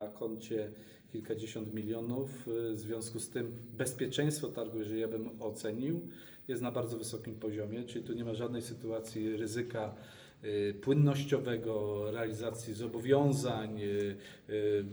na koncie kilkadziesiąt milionów. W związku z tym bezpieczeństwo targu, jeżeli ja bym ocenił, jest na bardzo wysokim poziomie, czyli tu nie ma żadnej sytuacji ryzyka y, płynnościowego, realizacji zobowiązań. y, y,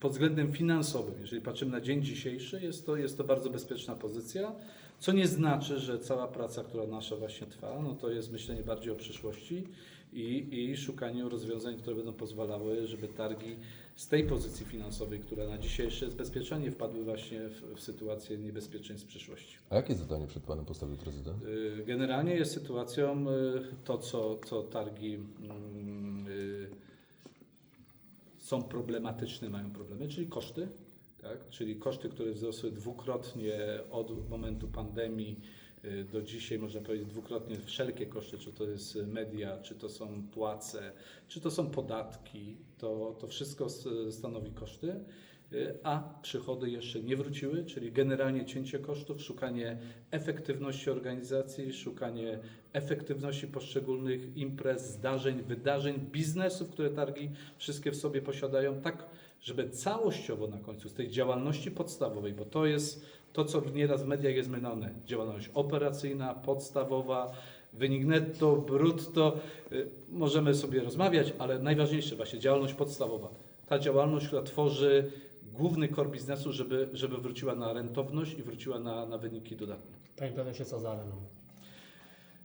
Pod względem finansowym, jeżeli patrzymy na dzień dzisiejszy, jest to, jest to bardzo bezpieczna pozycja, co nie znaczy, że cała praca, która nasza właśnie trwa, no to jest myślenie bardziej o przyszłości i, i szukaniu rozwiązań, które będą pozwalały, żeby targi z tej pozycji finansowej, która na dzisiejsze jest bezpieczna, nie wpadły właśnie w, w sytuację niebezpieczeństw przyszłości. A jakie zadanie przed Panem postawił prezydent? Y, Generalnie jest sytuacją y, to, co, co targi mm, y, są problematyczne, mają problemy, czyli koszty, tak? czyli koszty, które wzrosły dwukrotnie od momentu pandemii do dzisiaj, można powiedzieć dwukrotnie wszelkie koszty, czy to jest media, czy to są płace, czy to są podatki, to, to wszystko stanowi koszty. Y, A przychody jeszcze nie wróciły, czyli generalnie cięcie kosztów, szukanie efektywności organizacji, szukanie efektywności poszczególnych imprez, zdarzeń, wydarzeń, biznesów, które targi wszystkie w sobie posiadają, tak żeby całościowo na końcu z tej działalności podstawowej, bo to jest to, co nieraz w mediach jest mylone, działalność operacyjna, podstawowa, wynik netto, brutto, y, możemy sobie rozmawiać, ale najważniejsze właśnie działalność podstawowa. Ta działalność, która tworzy główny core biznesu, żeby, żeby wróciła na rentowność i wróciła na, na wyniki dodatnie. Panie prezesie, co za?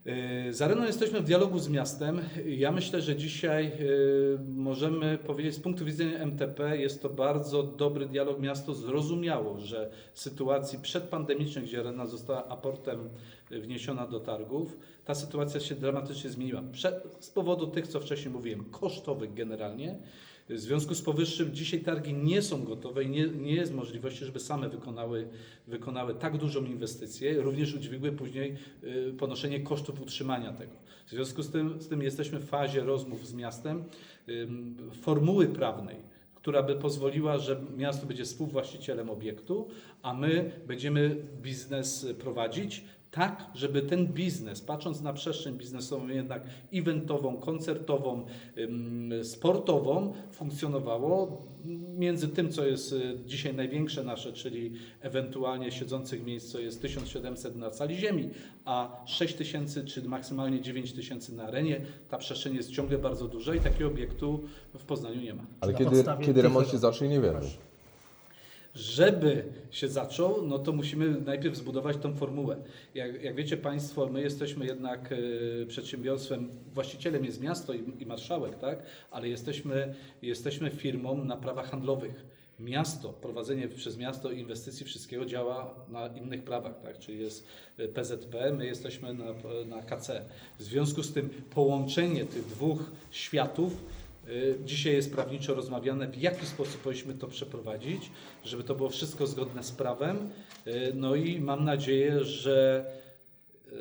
Yy, Z Areną jesteśmy w dialogu z miastem. Ja myślę, że dzisiaj yy, możemy powiedzieć, z punktu widzenia MTP jest to bardzo dobry dialog. Miasto zrozumiało, że w sytuacji przedpandemicznej, gdzie Arena została aportem wniesiona do targów, ta sytuacja się dramatycznie zmieniła. Z powodu tych, co wcześniej mówiłem, kosztowych generalnie. W związku z powyższym dzisiaj targi nie są gotowe i nie, nie jest możliwości, żeby same wykonały, wykonały tak dużą inwestycję, również udźwigły później y, ponoszenie kosztów utrzymania tego. W związku z tym, z tym jesteśmy w fazie rozmów z miastem formuły prawnej, która by pozwoliła, że miasto będzie współwłaścicielem obiektu, a my będziemy biznes prowadzić tak, żeby ten biznes, patrząc na przestrzeń biznesową, jednak eventową, koncertową, sportową, funkcjonowało między tym, co jest y, dzisiaj największe nasze, czyli ewentualnie siedzących miejsc, co jest 1700 na cali ziemi, a 6000 czy maksymalnie 9000 na arenie. Ta przestrzeń jest ciągle bardzo duża i takiego obiektu w Poznaniu nie ma. Ale Na kiedy, kiedy remont się zacznie, nie wiemy. Żeby się zaczął, no to musimy najpierw zbudować tą formułę. Jak, jak wiecie Państwo, my jesteśmy jednak e, przedsiębiorstwem, właścicielem jest miasto i, i marszałek, tak? ale jesteśmy, jesteśmy firmą na prawach handlowych. Miasto, prowadzenie przez miasto inwestycji wszystkiego działa na innych prawach, tak? czyli jest e, PZP, my jesteśmy na, na KC. W związku z tym połączenie tych dwóch światów Y, Dzisiaj jest prawniczo rozmawiane, w jaki sposób powinniśmy to przeprowadzić, żeby to było wszystko zgodne z prawem. Y, No i mam nadzieję, że y,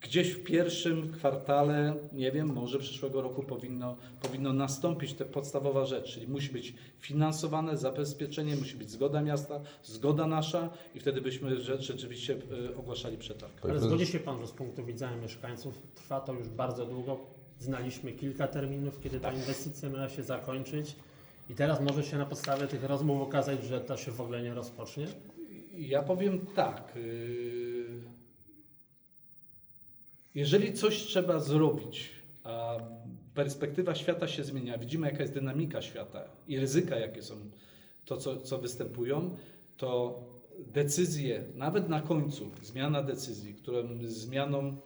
gdzieś w pierwszym kwartale, nie wiem, może przyszłego roku powinno, powinno nastąpić ta podstawowa rzecz, czyli musi być finansowane zabezpieczenie, musi być zgoda miasta, zgoda nasza i wtedy byśmy rze- rzeczywiście y, ogłaszali przetarg. Ale zgodzi się Pan, że z punktu widzenia mieszkańców trwa to już bardzo długo. Znaliśmy kilka terminów, kiedy ta inwestycja miała się zakończyć i teraz może się na podstawie tych rozmów okazać, że to się w ogóle nie rozpocznie. Ja powiem tak. yy, Jeżeli coś trzeba zrobić, a perspektywa świata się zmienia, widzimy jaka jest dynamika świata i ryzyka jakie są, to co, co występują, to decyzje, nawet na końcu, zmiana decyzji, którą zmianą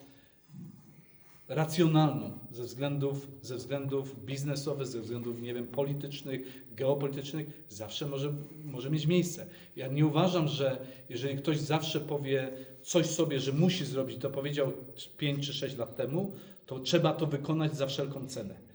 racjonalną ze względów, ze względów biznesowych, ze względów, nie wiem, politycznych, geopolitycznych, zawsze może, może mieć miejsce. Ja nie uważam, że jeżeli ktoś zawsze powie coś sobie, że musi zrobić, to powiedział 5 czy 6 lat temu, to trzeba to wykonać za wszelką cenę.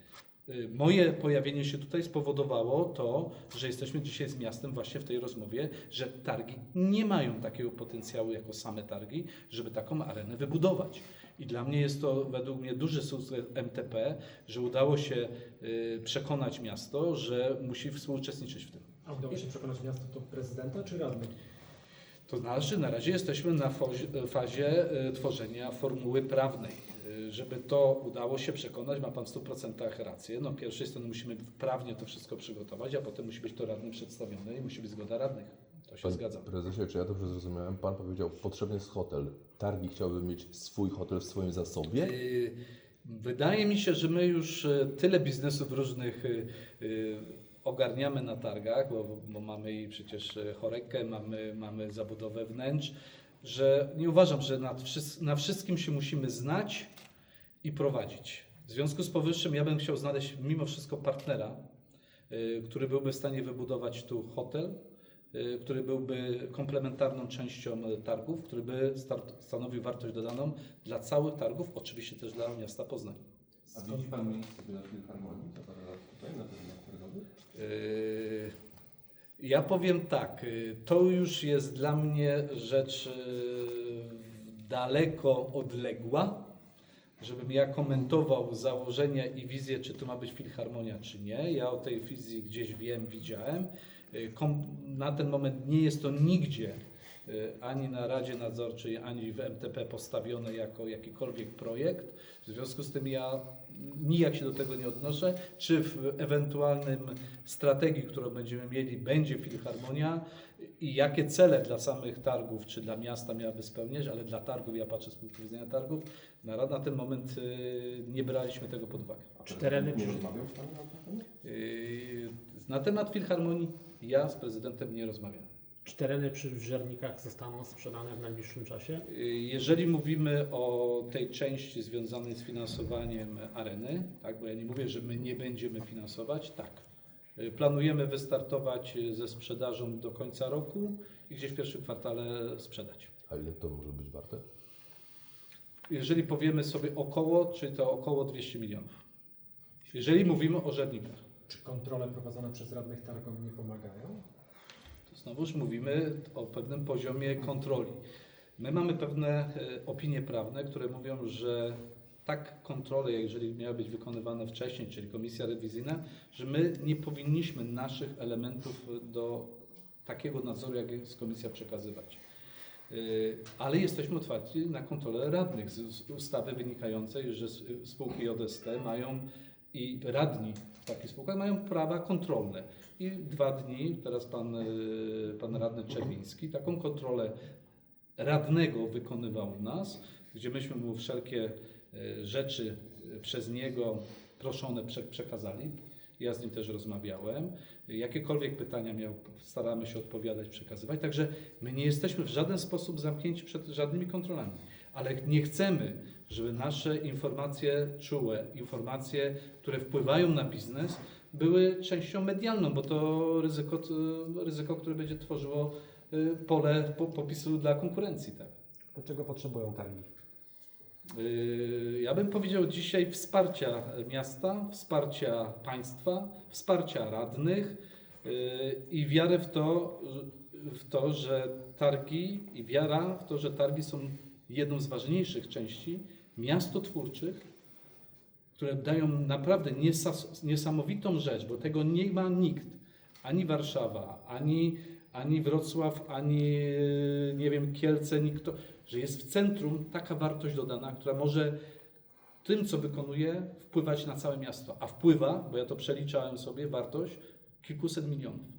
Y, Moje pojawienie się tutaj spowodowało to, że jesteśmy dzisiaj z miastem właśnie w tej rozmowie, że targi nie mają takiego potencjału jako same targi, żeby taką arenę wybudować. I dla mnie jest to według mnie duży sukces MTP, że udało się y, przekonać miasto, że musi współuczestniczyć w tym. A udało się przekonać miasto to prezydenta czy radnych? To znaczy, na razie jesteśmy na fazie y, tworzenia formuły prawnej. Żeby to udało się przekonać, ma Pan w 100% rację. No, pierwszej strony musimy prawnie to wszystko przygotować, a potem musi być to radnym przedstawione i musi być zgoda radnych. To się Panie zgadzam. prezesie, czy ja dobrze zrozumiałem? Pan powiedział, potrzebny jest hotel. Targi chciałby mieć swój hotel w swoim zasobie? Y, Wydaje mi się, że my już e, tyle biznesów różnych y, y, ogarniamy na targach, bo, bo mamy i przecież e, chorekę, mamy, mamy zabudowę wnętrz, że nie uważam, że na wszystkim się musimy znać i prowadzić. W związku z powyższym ja bym chciał znaleźć mimo wszystko partnera, y, który byłby w stanie wybudować tu hotel, y, który byłby komplementarną częścią targów, który by stanowił wartość dodaną dla całych targów, oczywiście też dla miasta Poznań. A widzi Pan miejsce dla filharmonii za parę lat tutaj na narodowych? Yy, Ja powiem tak, to już jest dla mnie rzecz daleko odległa, żebym ja komentował założenia i wizję, czy to ma być filharmonia, czy nie. Ja o tej wizji gdzieś wiem, widziałem. Kom- Na ten moment nie jest to nigdzie yy, ani na Radzie Nadzorczej, ani w MTP postawione jako jakikolwiek projekt. W związku z tym ja nijak się do tego nie odnoszę. Czy w ewentualnym strategii, którą będziemy mieli, będzie filharmonia i jakie cele dla samych targów, czy dla miasta miałaby spełniać, ale dla targów, ja patrzę z punktu widzenia targów, na, na ten moment y, nie braliśmy tego pod uwagę. A Czy tereny Nie przy- rozmawiał z Panem na temat? Y, Na temat filharmonii ja z prezydentem nie rozmawiam. Czy tereny przy Żernikach zostaną sprzedane w najbliższym czasie? Y, Jeżeli mówimy o tej części związanej z finansowaniem areny, tak, bo ja nie mówię, że my nie będziemy finansować, tak. Planujemy wystartować ze sprzedażą do końca roku i gdzieś w pierwszym kwartale sprzedać. A ile to może być warte? Jeżeli powiemy sobie około, czyli to około 200 milionów. Jeżeli mówimy o żernikach, Czy kontrole prowadzone przez radnych targom nie pomagają? to znowuż mówimy o pewnym poziomie kontroli. My mamy pewne e, opinie prawne, które mówią, że tak kontrole, jeżeli miały być wykonywane wcześniej, czyli komisja rewizyjna, że my nie powinniśmy naszych elementów do takiego nadzoru, jak jest komisja przekazywać. Y, Ale jesteśmy otwarci na kontrolę radnych z ustawy wynikającej, że s- spółki JST mają i radni w takich spółkach mają prawa kontrolne. I dwa dni, teraz pan, y, pan radny Czerwiński, taką kontrolę radnego wykonywał u nas, gdzie myśmy mu wszelkie y, rzeczy y, przez niego proszone prze, przekazali. Ja z nim też rozmawiałem. Jakiekolwiek pytania miał, staramy się odpowiadać, przekazywać. Także my nie jesteśmy w żaden sposób zamknięci przed żadnymi kontrolami, ale nie chcemy, żeby nasze informacje czułe, informacje, które wpływają na biznes, były częścią medialną, bo to ryzyko, ryzyko które będzie tworzyło y, pole po- popisu dla konkurencji. Tak. Do czego potrzebują targi? Yy, Ja bym powiedział dzisiaj wsparcia miasta, wsparcia państwa, wsparcia radnych yy, i wiarę w to, w to, że targi i wiara w to, że targi są jedną z ważniejszych części miastotwórczych, które dają naprawdę niesa- niesamowitą rzecz, bo tego nie ma nikt, ani Warszawa, ani, ani Wrocław, ani yy, nie wiem, Kielce, nikt, to, że jest w centrum taka wartość dodana, która może tym, co wykonuje, wpływać na całe miasto. A wpływa, bo ja to przeliczałem sobie, wartość kilkuset milionów.